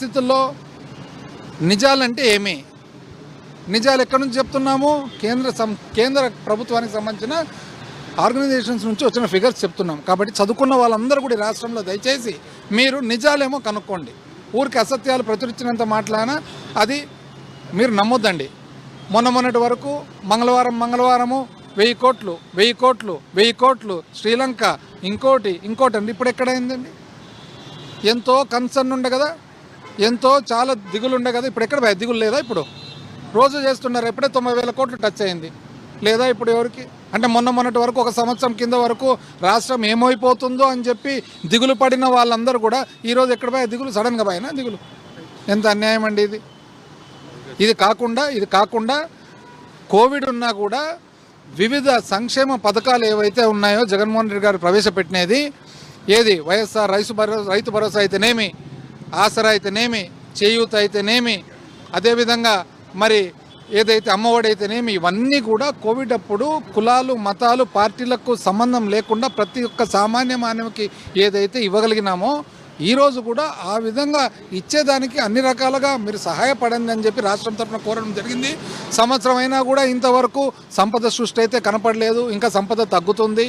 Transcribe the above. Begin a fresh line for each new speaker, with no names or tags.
పరిస్థితుల్లో నిజాలంటే ఏమి? నిజాలు ఎక్కడి నుంచి చెప్తున్నాము? కేంద్ర సం కేంద్ర ప్రభుత్వానికి సంబంధించిన ఆర్గనైజేషన్స్ నుంచి వచ్చిన ఫిగర్స్ చెప్తున్నాం. కాబట్టి చదువుకున్న వాళ్ళందరూ కూడా ఈ రాష్ట్రంలో దయచేసి మీరు నిజాలేమో కనుక్కోండి. ఊరికి అసత్యాలు ప్రచురించినంత మాట్లాడినా అది మీరు నమ్మొద్దండి. మొన్న మొన్నటి వరకు మంగళవారం మంగళవారము వెయ్యి కోట్లు వెయ్యి కోట్లు వెయ్యి కోట్లు శ్రీలంక ఇంకోటి ఇంకోటి అండి. ఇప్పుడు ఎక్కడైందండి ఎంతో కన్సర్న్ ఉండే కదా? ఎంతో చాలా దిగులు ఉండే కదా ఇప్పుడు ఎక్కడ పోయి దిగులు లేదా ఇప్పుడు? రోజు చేస్తున్నారు ఎప్పుడే తొంభై వేల కోట్లు టచ్ అయింది. లేదా ఇప్పుడు ఎవరికి? అంటే మొన్న మొన్నటి వరకు ఒక సంవత్సరం కింద వరకు రాష్ట్రం ఏమైపోతుందో అని చెప్పి దిగులు పడిన వాళ్ళందరూ కూడా ఈరోజు ఎక్కడ పోయా దిగులు సడన్గా పోయినా దిగులు? ఎంత అన్యాయం అండి ఇది. ఇది కాకుండా ఇది కాకుండా కోవిడ్ ఉన్నా కూడా వివిధ సంక్షేమ పథకాలు ఏవైతే ఉన్నాయో జగన్మోహన్ రెడ్డి గారు ప్రవేశపెట్టినది ఏది? వైఎస్ఆర్ రైతు భరోసా రైతు భరోసా అయితేనేమి ఆసరా అయితేనేమి చేయూత అయితేనేమి అదేవిధంగా మరి ఏదైతే అమ్మఒడి అయితేనేమి ఇవన్నీ కూడా కోవిడ్ అప్పుడు కులాలు మతాలు పార్టీలకు సంబంధం లేకుండా ప్రతి ఒక్క సామాన్య మానవుకి ఏదైతే ఇవ్వగలిగినామో ఈరోజు కూడా ఆ విధంగా ఇచ్చేదానికి అన్ని రకాలుగా మీరు సహాయపడండి అని చెప్పి రాష్ట్రం తరఫున కోరడం జరిగింది. సంవత్సరం అయినా కూడా ఇంతవరకు సంపద సృష్టి అయితే కనపడలేదు ఇంకా సంపద తగ్గుతుంది.